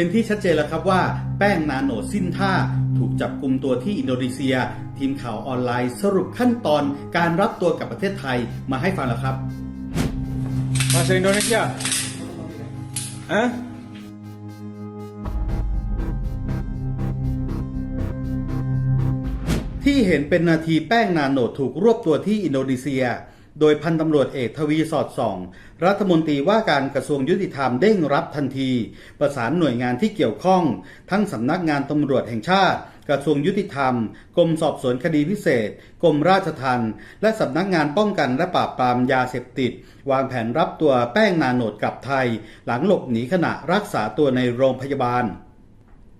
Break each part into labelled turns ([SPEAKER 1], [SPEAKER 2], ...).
[SPEAKER 1] เป็นที่ชัดเจนแล้วครับว่าแป้งนาโนสิ้นท่า ถูกจับกลุ่มตัวที่อินโดนีเซีย ทีมข่าวออนไลน์สรุปขั้นตอนการรับตัวกับประเทศไทยมาให้ฟังแล้วครับ
[SPEAKER 2] Bahasa Indonesia? Hah?
[SPEAKER 1] ที่เห็นเป็นนาทีแป้งนาโนดถูกรวบตัวที่อินโดนีเซีย โดยพันตำรวจเอกทวีสอดส่อง รัฐมนตรีว่าการกระทรวงยุติธรรมเด้งรับทันที ประสานหน่วยงานที่เกี่ยวข้อง ทั้งสำนักงานตำรวจแห่งชาติ กระทรวงยุติธรรม กรมสอบสวนคดีพิเศษ กรมราชทัณฑ์และสำนักงานป้องกันและปราบปรามยาเสพติด วางแผนรับตัวแป้งนาโนดกลับไทย หลังหลบหนีขณะรักษาตัวในโรงพยาบาล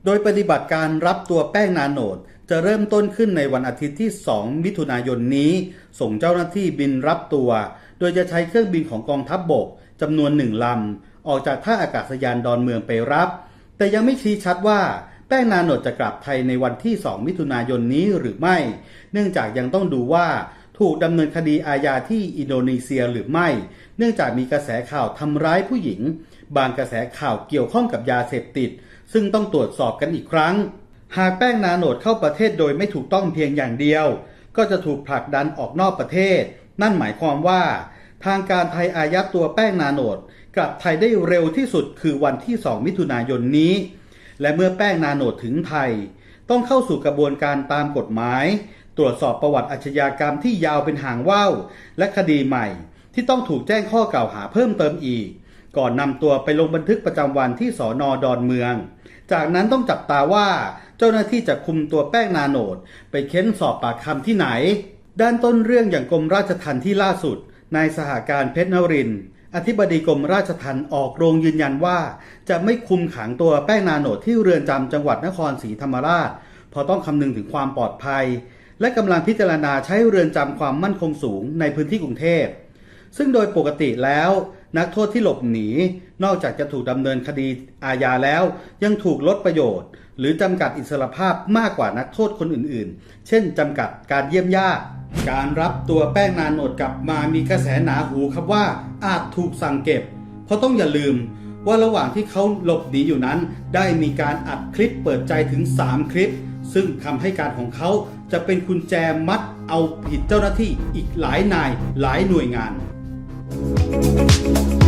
[SPEAKER 1] โดยปฏิบัติการรับตัวแป้งนาโนดจะเริ่มต้นขึ้นในวันอาทิตย์ที่ 2 มิถุนายนนี้ ส่งเจ้าหน้าที่บินรับตัว โดยจะใช้เครื่องบินของกองทัพบบกจำนวนหนึ่งลำ ออกจากท่าอากาศยานดอนเมืองไปรับ แต่ยังไม่ชี้ชัดว่าแป้งนาโนดจะกลับไทยในวันที่ 2 มิถุนายนนี้หรือไม่ เนื่องจากยังต้องดูว่าถูกดำเนินคดีอาญาที่อินโดนีเซียหรือไม่ เนื่องจากมีกระแสข่าวทำร้ายผู้หญิง บางกระแสข่าวเกี่ยวข้องกับยาเสพติด ซึ่งต้องตรวจสอบกันอีกครั้ง หากแป้งนาโนดเข้าประเทศโดยไม่ถูกต้องเพียงอย่างเดียว ก็จะถูกผลักดันออกนอกประเทศ นั่นหมายความว่า ทางการไทยอายัดตัวแป้งนาโนดกลับไทยได้เร็วที่สุดคือวันที่ 2 มิถุนายนนี้ และเมื่อแป้งนาโนดถึงไทย ต้องเข้าสู่กระบวนการตามกฎหมาย ตรวจสอบประวัติอาชญากรรมที่ยาวเป็นหางว่าวและคดีใหม่ ที่ต้องถูกแจ้งข้อกล่าวหาเพิ่มเติมอีก ก่อนนำตัวไปลงบันทึกประจำวันที่สอนอดอนเมือง จากนั้นต้องจับตาว่าเจ้าหน้าที่จะคุมตัวแป้งนาโนด ไปเค้นสอบปากคำที่ไหน ด้านต้นเรื่องอย่างกรมราชทัณฑ์ที่ล่าสุดนายสหการเพชรนรินอธิบดีกรมราชทัณฑ์ออกโรงยืนยันว่า จะไม่คุมขังตัวแป้งนาโนดที่เรือนจำจังหวัดนครศรีธรรมราชเพราะต้องคำนึงถึงความปลอดภัย และกำลังพิจารณาใช้เรือนจำความมั่นคงสูงในพื้นที่กรุงเทพ ซึ่งโดยปกติแล้ว นักโทษที่หลบหนี นอกจากจะถูกดำเนินคดีอาญาแล้ว ยังถูกลดประโยชน์ หรือจำกัดอิสรภาพมากกว่านักโทษคนอื่นๆ เช่นจำกัดการเยี่ยมญาติการรับตัวแป้งนานโนดกลับมามีกระแสหนาหูครับว่าอาจถูกสั่งเก็บ เพราะต้องอย่าลืมว่าระหว่างที่เขาหลบหนีอยู่นั้น ได้มีการอัดคลิปเปิดใจถึง 3 คลิป ซึ่งคำให้การของเขาจะเป็นกุญแจมัดเอาผิดเจ้าหน้าที่อีกหลายนายหลายหน่วยงาน
[SPEAKER 3] Música